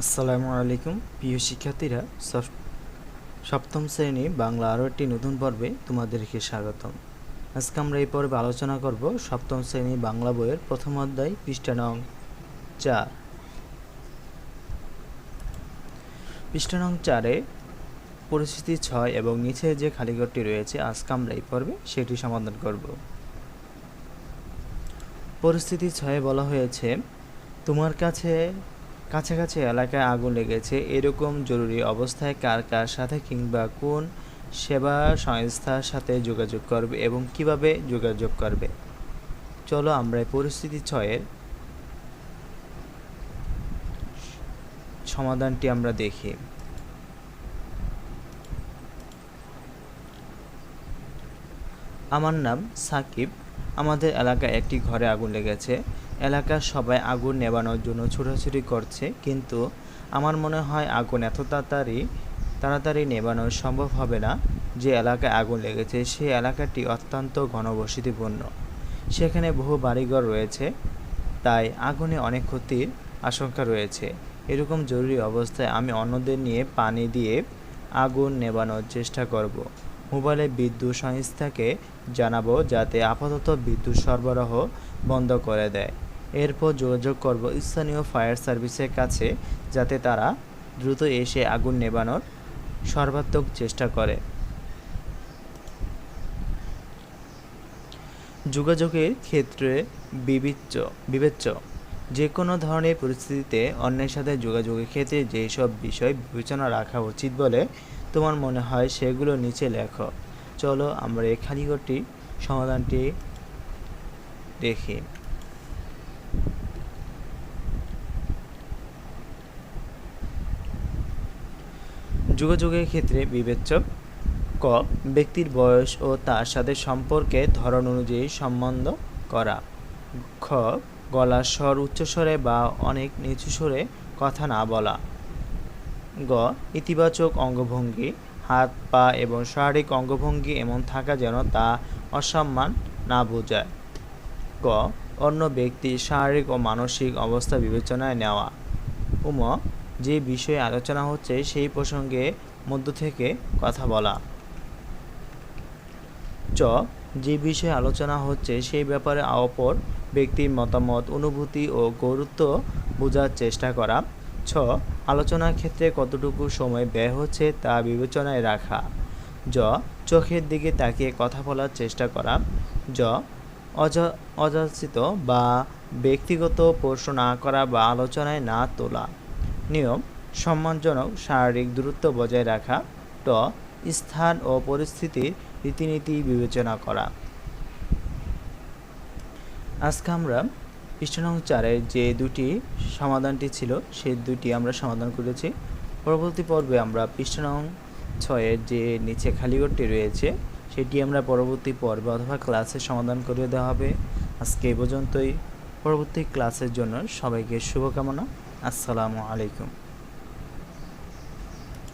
আসসালামু আলাইকুম। প্রিয় শিক্ষার্থীরা সপ্তম শ্রেণি বাংলা আরও একটি নতুন পর্বে তোমাদেরকে স্বাগতম। আজকে আমরা এই পর্বে আলোচনা করব সপ্তম শ্রেণি বাংলা বইয়ের প্রথম অধ্যায়, পৃষ্ঠা নং চার। পৃষ্ঠা নং চারে পরিস্থিতি ছয় এবং নিচে যে খালিঘরটি রয়েছে, আজকে আমরা এই পর্বে সেটি সমাধান করব। পরিস্থিতি ছয়ে বলা হয়েছে, তোমার কাছে কাছাকাছি এলাকায় আগুন লেগেছে। এরকম জরুরি অবস্থায় কার কার সাথে কিংবা কোন সেবা সংস্থার সাথে যোগাযোগ করবে এবং কীভাবে যোগাযোগ করবে? চলো আমরা পরিস্থিতি ছয়ের সমাধানটি আমরা দেখি। আমার নাম সাকিব। আমাদের এলাকায় একটি ঘরে আগুন লেগেছে। এলাকার সবাই আগুন নেবানোর জন্য ছোটাছুটি করছে, কিন্তু আমার মনে হয় আগুন এত তাড়াতাড়ি তাড়াতাড়ি নেবানো সম্ভব হবে না যে এলাকায় আগুন লেগেছে। সেই এলাকাটি অত্যন্ত ঘনবসতিপূর্ণ। সেখানে বহু বাড়িঘর রয়েছে, তাই আগুনে অনেক ক্ষতির আশঙ্কা রয়েছে। এরকম জরুরি অবস্থায় আমি অন্যদের নিয়ে পানি দিয়ে আগুন নেবানোর চেষ্টা করব। মোবাইলে বিদ্যুৎ সংস্থাকে জানাব যাতে আপাতত বিদ্যুৎ সরবরাহ বন্ধ করে দেয়। এরপর যোগাযোগ করব স্থানীয় ফায়ার সার্ভিসের কাছে যাতে তারা দ্রুত এসে আগুন নেবানোর সর্বাত্মক চেষ্টা করে। যোগাযোগের ক্ষেত্রে বিবেচ্য বিবেচ্য। যে কোনো ধরনের পরিস্থিতিতে অন্যের সাথে যোগাযোগের ক্ষেত্রে যেসব বিষয় বিবেচনা রাখা উচিত বলে তোমার মনে হয় সেগুলো নিচে লেখো। চলো আমরা এই খালিঘরটি সমাধানটি দেখি। যোগাযোগের ক্ষেত্রে বিবেচ্য ক, ব্যক্তির বয়স ও তার সাথে সম্পর্কে ধরন অনুযায়ী সম্বন্ধ করা। খ, গলার স্বর উচ্চস্বরে বা অনেক নিচু স্বরে কথা না বলা। গ, ইতিবাচক অঙ্গভঙ্গি, হাত, পা এবং শারীরিক অঙ্গভঙ্গি এমন থাকা যেন তা অসম্মান না বোঝায়। গ, অন্য ব্যক্তির শারীরিক ও মানসিক অবস্থা বিবেচনায় নেওয়া। উম যে বিষয়ে আলোচনা হচ্ছে সেই প্রসঙ্গে মধ্য থেকে কথা বলা। চ, যে বিষয়ে আলোচনা হচ্ছে সেই ব্যাপারে অপর ব্যক্তির মতামত, অনুভূতি ও গুরুত্ব বোঝার চেষ্টা করা। ছ, আলোচনার ক্ষেত্রে কতটুকু সময় ব্যয় হচ্ছে তা বিবেচনায় রাখা। জ, চোখের দিকে তাকিয়ে কথা বলার চেষ্টা করা। জ অযা- অযাচিত বা ব্যক্তিগত প্রশ্ন না করা বা আলোচনায় না তোলা। নিয়ম সম্মানজনক শারীরিক দূরত্ব বজায় রাখা, ট, স্থান ও পরিস্থিতির রীতিনীতি বিবেচনা করা। আজকে আমরা পৃষ্ঠা নং চারের যে দুটি সমাধানটি ছিল, সেই দুটি আমরা সমাধান করেছি। পরবর্তী পর্বে আমরা পৃষ্ঠা নং ছয়ের যে নিচে খালিঘরটি রয়েছে, সেটি আমরা পরবর্তী পর্বে অথবা ক্লাসে সমাধান করে দেওয়া হবে। আজকে এই পর্যন্তই। পরবর্তী ক্লাসের জন্য সবাইকে শুভকামনা। আসসালামু আলাইকুম